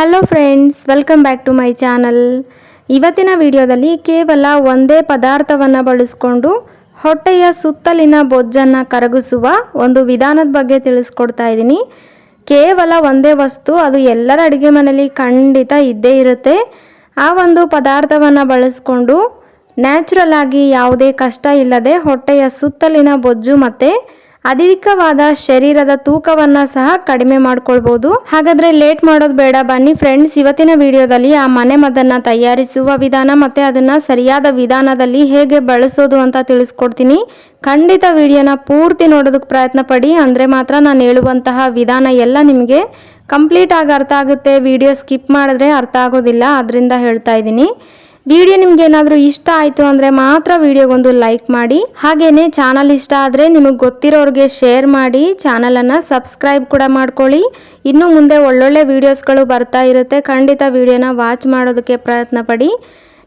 Hello friends welcome back to my channel ಇವತ್ತಿನ ವಿಡಿಯೋದಲ್ಲಿ ಕೇವಲ ಒಂದೇ ಪದಾರ್ಥವನ್ನು ಬಳಸ್ಕೊಂಡು ಹೊಟ್ಟೆಯ ಸುತ್ತಲಿನ ಬೊಜ್ಜನ್ನು ಕರಗಿಸುವ ಒಂದು ವಿಧಾನದ ಬಗ್ಗೆ ತಿಳಿಸ್ಕೊಡ್ತಾ ಇದ್ದೀನಿ. ಕೇವಲ ಒಂದೇ ವಸ್ತು, ಅದು ಎಲ್ಲರ ಅಡುಗೆ ಮನೆಯಲ್ಲಿ ಖಂಡಿತ ಇದ್ದೇ ಇರುತ್ತೆ. ಆ ಒಂದು ಪದಾರ್ಥವನ್ನು ಬಳಸ್ಕೊಂಡು ನ್ಯಾಚುರಲ್ ಆಗಿ ಯಾವುದೇ ಕಷ್ಟ ಇಲ್ಲದೆ ಹೊಟ್ಟೆಯ ಸುತ್ತಲಿನ ಬೊಜ್ಜು ಮತ್ತು ಅಧಿಕವಾದ ಶರೀರದ ತೂಕವನ್ನ ಸಹ ಕಡಿಮೆ ಮಾಡ್ಕೊಳ್ಬಹುದು ಹಾಗಾದ್ರೆ ಲೇಟ್ ಮಾಡೋದು ಬೇಡ, ಬನ್ನಿ ಫ್ರೆಂಡ್ಸ್ ಇವತ್ತಿನ ವಿಡಿಯೋದಲ್ಲಿ ಆ ಮನೆ ಮದ್ದನ್ನ ತಯಾರಿಸುವ ವಿಧಾನ ಮತ್ತೆ ಅದನ್ನ ಸರಿಯಾದ ವಿಧಾನದಲ್ಲಿ ಹೇಗೆ ಬಳಸೋದು ಅಂತ ತಿಳಿಸ್ಕೊಡ್ತೀನಿ. ಖಂಡಿತ ವಿಡಿಯೋನ ಪೂರ್ತಿ ನೋಡೋದಕ್ಕೆ ಪ್ರಯತ್ನ ಪಡಿ ಅಂದ್ರೆ ಮಾತ್ರ ನಾನು ಹೇಳುವಂತಹ ವಿಧಾನ ಎಲ್ಲ ನಿಮಗೆ ಕಂಪ್ಲೀಟ್ ಆಗಿ ಅರ್ಥ ಆಗುತ್ತೆ. ವಿಡಿಯೋ ಸ್ಕಿಪ್ ಮಾಡಿದ್ರೆ ಅರ್ಥ ಆಗೋದಿಲ್ಲ, ಅದರಿಂದ ಹೇಳ್ತಾ ಇದ್ದೀನಿ. ವಿಡಿಯೋ ನಿಮ್ಗೆ ಏನಾದರೂ ಇಷ್ಟ ಆಯಿತು ಅಂದರೆ ಮಾತ್ರ ವಿಡಿಯೋಗೊಂದು ಲೈಕ್ ಮಾಡಿ. ಹಾಗೇನೆ ಚಾನಲ್ ಇಷ್ಟ ಆದರೆ ನಿಮಗೆ ಗೊತ್ತಿರೋರಿಗೆ ಶೇರ್ ಮಾಡಿ, ಚಾನಲನ್ನು ಸಬ್ಸ್ಕ್ರೈಬ್ ಕೂಡ ಮಾಡ್ಕೊಳ್ಳಿ. ಇನ್ನು ಮುಂದೆ ಒಳ್ಳೊಳ್ಳೆ ವಿಡಿಯೋಸ್ಗಳು ಬರ್ತಾ ಇರುತ್ತೆ. ಖಂಡಿತ ವಿಡಿಯೋನ ವಾಚ್ ಮಾಡೋದಕ್ಕೆ ಪ್ರಯತ್ನ ಪಡಿ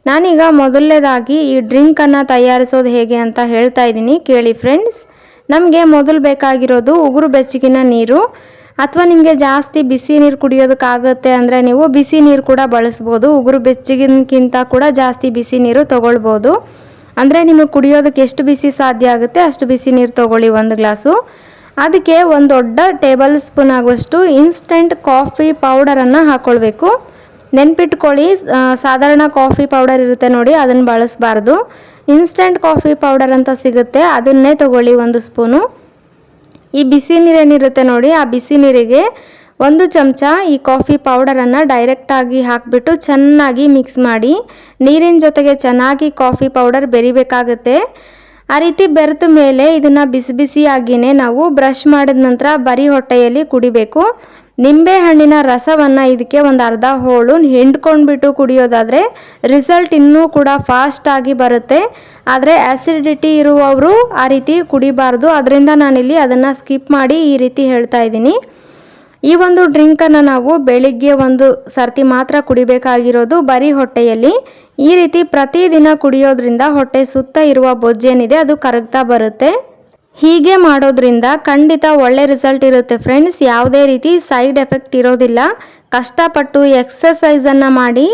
ನಾನೀಗ ಮೊದಲನೇದಾಗಿ ಈ ಡ್ರಿಂಕನ್ನು ತಯಾರಿಸೋದು ಹೇಗೆ ಅಂತ ಹೇಳ್ತಾ ಇದ್ದೀನಿ. ಕೇಳಿ ಫ್ರೆಂಡ್ಸ್, ನಮಗೆ ಮೊದಲು ಬೇಕಾಗಿರೋದು ಉಗುರು ಬೆಚ್ಚಗಿನ ನೀರು. ಅಥವಾ ನಿಮಗೆ ಜಾಸ್ತಿ ಬಿಸಿ ನೀರು ಕುಡಿಯೋದಕ್ಕಾಗುತ್ತೆ ಅಂದರೆ ನೀವು ಬಿಸಿ ನೀರು ಕೂಡ ಬಳಸ್ಬೋದು. ಉಗುರು ಬೆಚ್ಚಗಿನಕ್ಕಿಂತ ಕೂಡ ಜಾಸ್ತಿ ಬಿಸಿ ನೀರು ತೊಗೊಳ್ಬೋದು. ಅಂದರೆ ನಿಮಗೆ ಕುಡಿಯೋದಕ್ಕೆ ಎಷ್ಟು ಬಿಸಿ ಸಾಧ್ಯ ಆಗುತ್ತೆ ಅಷ್ಟು ಬಿಸಿ ನೀರು ತೊಗೊಳ್ಳಿ ಒಂದು ಗ್ಲಾಸು. ಅದಕ್ಕೆ ಒಂದು ದೊಡ್ಡ ಟೇಬಲ್ ಸ್ಪೂನ್ ಆಗುವಷ್ಟು ಇನ್ಸ್ಟೆಂಟ್ ಕಾಫಿ ಪೌಡರನ್ನು ಹಾಕ್ಕೊಳ್ಬೇಕು ನೆನ್ಪಿಟ್ಕೊಳ್ಳಿ ಸಾಧಾರಣ ಕಾಫಿ ಪೌಡರ್ ಇರುತ್ತೆ ನೋಡಿ, ಅದನ್ನು ಬಳಸಬಾರ್ದು. ಇನ್ಸ್ಟೆಂಟ್ ಕಾಫಿ ಪೌಡರ್ ಅಂತ ಸಿಗುತ್ತೆ, ಅದನ್ನೇ ತಗೊಳ್ಳಿ ಒಂದು ಸ್ಪೂನು. ಈ ಬಿಸಿ ನೀರೇನಿರುತ್ತೆ ನೋಡಿ, ಆ ಬಿಸಿ ನೀರಿಗೆ ಒಂದು ಚಮಚ ಈ ಕಾಫಿ ಪೌಡರನ್ನು ಡೈರೆಕ್ಟಾಗಿ ಹಾಕಿಬಿಟ್ಟು ಚೆನ್ನಾಗಿ ಮಿಕ್ಸ್ ಮಾಡಿ, ನೀರಿನ ಜೊತೆಗೆ ಚೆನ್ನಾಗಿ ಕಾಫಿ ಪೌಡರ್ ಬೆರಿಬೇಕಾಗುತ್ತೆ. ಆ ರೀತಿ ಬೆರೆತ ಮೇಲೆ ಇದನ್ನು ಬಿಸಿ ಬಿಸಿಯಾಗಿಯೇ ನಾವು ಬ್ರಷ್ ಮಾಡಿದ ನಂತರ ಬರೀ ಹೊಟ್ಟೆಯಲ್ಲಿ ಕುಡಿಬೇಕು. ನಿಂಬೆ ಹಣ್ಣಿನ ರಸವನ್ನು ಇದಕ್ಕೆ ಒಂದು ಅರ್ಧ ಹೋಳು ಹಿಂಡ್ಕೊಂಡ್ಬಿಟ್ಟು ಕುಡಿಯೋದಾದರೆ ರಿಸಲ್ಟ್ ಇನ್ನೂ ಕೂಡ ಫಾಸ್ಟಾಗಿ ಬರುತ್ತೆ. ಆದರೆ ಆ್ಯಸಿಡಿಟಿ ಇರುವವರು ಆ ರೀತಿ ಕುಡಿಬಾರ್ದು. ಅದರಿಂದ ನಾನಿಲ್ಲಿ ಅದನ್ನು ಸ್ಕಿಪ್ ಮಾಡಿ ಈ ರೀತಿ ಹೇಳ್ತಾ ಇದ್ದೀನಿ. ಈ ಒಂದು ಡ್ರಿಂಕನ್ನು ನಾವು ಬೆಳಿಗ್ಗೆ ಒಂದು ಸರ್ತಿ ಮಾತ್ರ ಕುಡಿಬೇಕಾಗಿರೋದು ಬರೀ ಹೊಟ್ಟೆಯಲ್ಲಿ. ಈ ರೀತಿ ಪ್ರತಿದಿನ ಕುಡಿಯೋದ್ರಿಂದ ಹೊಟ್ಟೆ ಸುತ್ತ ಇರುವ ಬೊಜ್ಜೇನಿದೆ, ಅದು ಕರಗ್ತಾ ಬರುತ್ತೆ. ಹೀಗೆ ಮಾಡೋದ್ರಿಂದ ಖಂಡಿತ ಒಳ್ಳೆ ರಿಸಲ್ಟ್ ಇರುತ್ತೆ ಫ್ರೆಂಡ್ಸ್ ಯಾವುದೇ ರೀತಿ ಸೈಡ್ ಎಫೆಕ್ಟ್ ಇರೋದಿಲ್ಲ. ಕಷ್ಟಪಟ್ಟು ಎಕ್ಸಸೈಸನ್ನು ಮಾಡಿ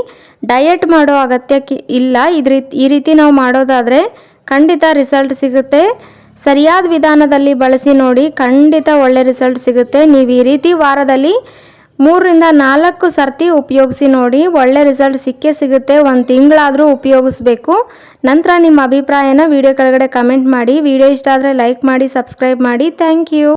ಡಯಟ್ ಮಾಡೋ ಅಗತ್ಯಕ್ಕೆ ಇಲ್ಲ. ಇದ್ರ ಈ ರೀತಿ ನಾವು ಮಾಡೋದಾದರೆ ಖಂಡಿತ ರಿಸಲ್ಟ್ ಸಿಗುತ್ತೆ. ಸರಿಯಾದ ವಿಧಾನದಲ್ಲಿ ಬಳಸಿ ನೋಡಿ ಖಂಡಿತ ಒಳ್ಳೆ ರಿಸಲ್ಟ್ ಸಿಗುತ್ತೆ. ನೀವು ಈ ರೀತಿ ವಾರದಲ್ಲಿ ಮೂರರಿಂದ ನಾಲ್ಕು ಸರ್ತಿ ಉಪಯೋಗಿಸಿ ನೋಡಿ ಒಳ್ಳೆ ರಿಸಲ್ಟ್ ಸಿಕ್ಕೇ ಸಿಗುತ್ತೆ. ಒಂದು ತಿಂಗಳಾದರೂ ಉಪಯೋಗಿಸ್ಬೇಕು. ನಂತರ ನಿಮ್ಮ ಅಭಿಪ್ರಾಯನ ವಿಡಿಯೋ ಕೆಳಗಡೆ ಕಮೆಂಟ್ ಮಾಡಿ. ವಿಡಿಯೋ ಇಷ್ಟ ಆದರೆ ಲೈಕ್ ಮಾಡಿ ಸಬ್ಸ್ಕ್ರೈಬ್ ಮಾಡಿ. Thank you